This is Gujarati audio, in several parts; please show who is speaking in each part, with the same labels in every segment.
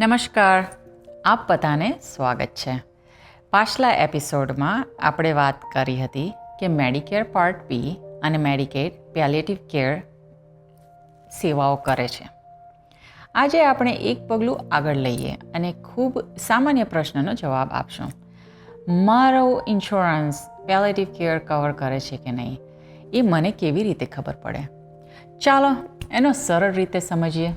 Speaker 1: નમસ્કાર. આપ બધાને સ્વાગત છે. પાછલા એપિસોડમાં આપણે વાત કરી હતી કે મેડિકેર પાર્ટ બી અને મેડિકેડ પેલેટિવ કેર સેવાઓ કરે છે. આજે આપણે એક પગલું આગળ લઈએ અને ખૂબ સામાન્ય પ્રશ્નનો જવાબ આપશું. મારો ઇન્સ્યોરન્સ પેલેટિવ કેર કવર કરે છે કે નહીં? એ મને કેવી રીતે ખબર પડે? ચાલો, એનો સરળ રીતે સમજીએ.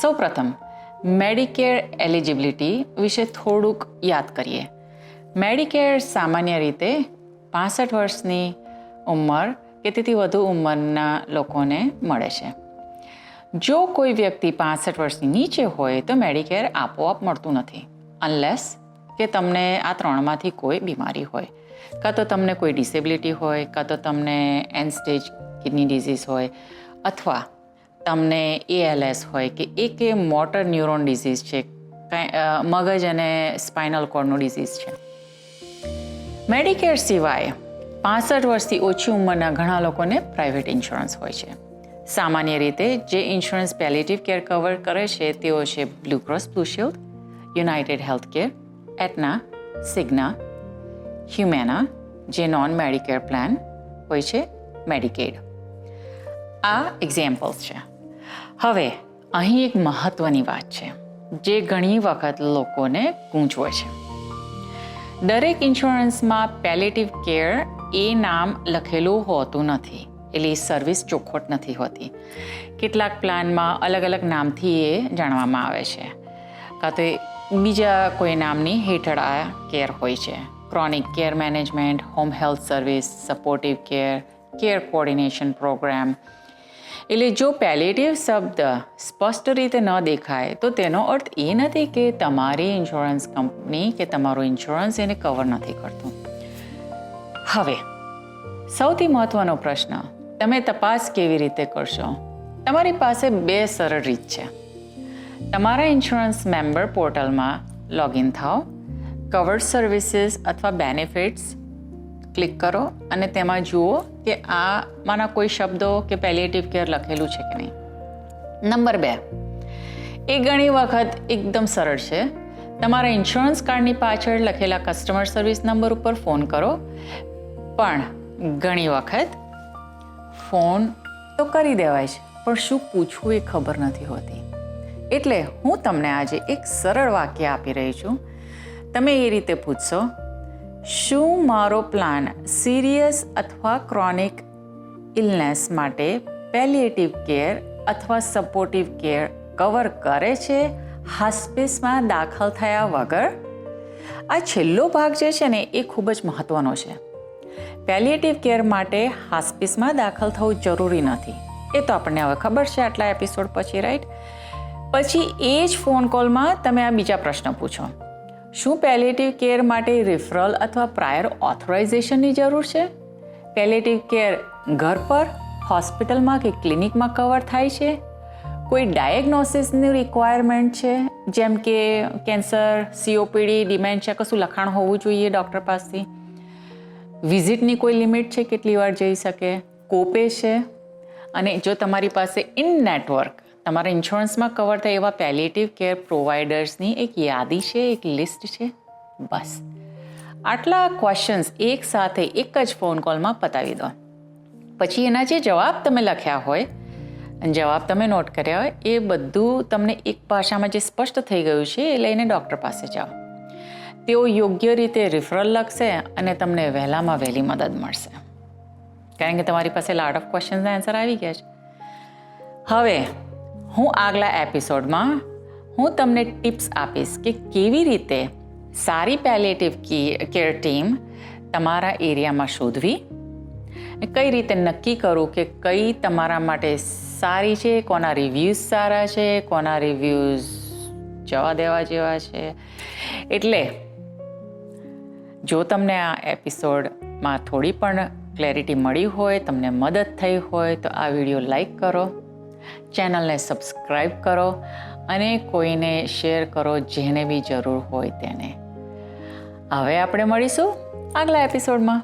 Speaker 1: સૌપ્રથમ મેડિકેર એલિજિબિલિટી વિશે થોડુંક યાદ કરીએ. મેડિકેર સામાન્ય રીતે પાસઠ વર્ષની ઉંમર કે તેથી વધુ ઉંમરના લોકોને મળે છે. જો કોઈ વ્યક્તિ પાસઠ વર્ષની નીચે હોય તો મેડિકેર આપોઆપ મળતું નથી અનલેસ કે તમને આ ત્રણમાંથી કોઈ બીમારી હોય. કાં તો તમને કોઈ ડિસેબિલિટી હોય, કાં તો તમને એન સ્ટેજ કિડની ડિઝીઝ હોય, અથવા તમને એએલએસ હોય કે એ કે મોટર ન્યુરોન ડિઝીઝ છે મગજ અને સ્પાઇનલ કોર્ડનું ડિઝીઝ છે. મેડિકેર સિવાય પાસઠ વર્ષથી ઓછી ઉંમરના ઘણા લોકોને પ્રાઇવેટ ઇન્સ્યોરન્સ હોય છે. સામાન્ય રીતે જે ઇન્સ્યોરન્સ પેલેટિવ કેર કવર કરે છે, તેઓ છે Blue Cross, Blue Shield, UnitedHealthcare Aetna, Cigna, Humana, જે નોન મેડિકેર પ્લાન હોય છે, મેડિકેડ. આ એક્ઝામ્પલ્સ છે. હવે, અહીં એક મહત્વની વાત છે, જે ઘણી વખત લોકોને ગૂંચવે છે. દરેક ઇન્સ્યોરન્સમાં પેલેટિવ કેર એ નામ લખેલું હોતું નથી, એટલે એ સર્વિસ ચોખ્ખોટ નથી હોતી. કેટલાક પ્લાનમાં અલગ અલગ નામથી એ જાણવામાં આવે છે. કાં તો બીજા કોઈ નામની હેઠળ આ કેર હોય છે. Chronic care management home health service supportive care care coordination program એટલે જો પેલેટિવ શબ્દ સ્પષ્ટ રીતે ન દેખાય, તો તેનો અર્થ એ નથી કે તમારી ઇન્સ્યોરન્સ કંપની કે તમારું ઇન્સ્યોરન્સ એને કવર નથી કરતું. હવે, સૌથી મહત્વનો પ્રશ્ન, તમે તપાસ કેવી રીતે કરશો? તમારી પાસે બે સરળ રીત છે. તમારા ઇન્સ્યોરન્સ મેમ્બર પોર્ટલમાં લોગિન થાઓ કવર્ડ સર્વિસીસ અથવા બેનિફિટ્સ ક્લિક કરો અને તેમાં જુઓ કે આમાંના કોઈ શબ્દો કે પેલિએટિવ કેર લખેલું છે કે નહીં. નંબર બે. એ ઘણી વખત એકદમ સરળ છે. તમારા ઇન્સ્યોરન્સ કાર્ડની પાછળ લખેલા કસ્ટમર સર્વિસ નંબર ઉપર ફોન કરો. પણ ઘણી વખત ફોન તો કરી દેવાય છે પણ શું પૂછવું એ ખબર નથી હોતી. એટલે હું તમને આજે એક સરળ વાક્ય આપી રહી છું. તમે એ રીતે પૂછશો શું મારો પ્લાન સિરિયસ અથવા ક્રોનિક ઇલનેસ માટે પેલિએટિવ કેર અથવા સપોર્ટિવ કેર કવર કરે છે? હોસ્પિસમાં દાખલ થયા વગર? આ છેલ્લો ભાગ જે છે ને, એ ખૂબ જ મહત્ત્વનો છે. પેલિએટિવ કેર માટે હોસ્પિસમાં દાખલ થવું જરૂરી નથી. એ તો આપણને હવે ખબર છે, આટલા એપિસોડ પછી, રાઈટ? પછી એ જ ફોન કોલમાં તમે આ બીજા પ્રશ્ન પૂછો. શું પેલેટિવ કેર માટે રિફરલ અથવા પ્રાયર ઓથોરાઇઝેશનની જરૂર છે? પેલેટિવ કેર ઘર પર હોસ્પિટલમાં કે ક્લિનિકમાં કવર થાય છે? કોઈ ડાયગ્નોસિસની રિક્વાયરમેન્ટ છે? જેમ કે કેન્સર સીઓપીડી ડિમેન્શિયા કશું લખાણ હોવું જોઈએ ડૉક્ટર પાસેથી? વિઝિટની કોઈ લિમિટ છે? કેટલી વાર જઈ શકે? કોપે છે? અને જો તમારી પાસે ઇન નેટવર્ક તમારા ઇન્સ્યોરન્સમાં કવર થાય એવા પેલિએટિવ કેર પ્રોવાઈડર્સની એક યાદી છે, એક લિસ્ટ છે? બસ. આટલા ક્વેશ્ચન્સ એક સાથે એક જ ફોન કોલમાં પતાવી દો. પછી એના જે જવાબ તમે લખ્યા હોય, અને જવાબ તમે નોટ કર્યા હોય, એ બધું તમને એક ભાષામાં જે સ્પષ્ટ થઈ ગયું છે, એ લઈને ડૉક્ટર પાસે જાઓ. તેઓ યોગ્ય રીતે રિફરલ લખશે અને તમને વહેલામાં વહેલી મદદ મળશે. કારણ કે તમારી પાસે લાડ ઓફ ક્વેશ્ચન્સના આન્સર આવી ગયા છે. હવે હું આગલા એપિસોડમાં હું તમને ટિપ્સ આપીશ કે કેવી રીતે સારી પેલેટિવ કેર ટીમ તમારા એરિયામાં શોધવી, કઈ રીતે નક્કી કરું કે કઈ તમારા માટે સારી છે, કોના રિવ્યૂઝ સારા છે, કોના રિવ્યૂઝ જવા દેવા જેવા છે. એટલે જો તમને આ એપિસોડમાં થોડી પણ ક્લેરિટી મળી હોય, તમને મદદ થઈ હોય, તો આ વીડિયો લાઈક કરો. ચેનલને સબસ્ક્રાઈબ કરો અને કોઈને શેર કરો જેને બી જરૂર હોય તેને. હવે આપણે મળીશું આગલા એપિસોડમાં.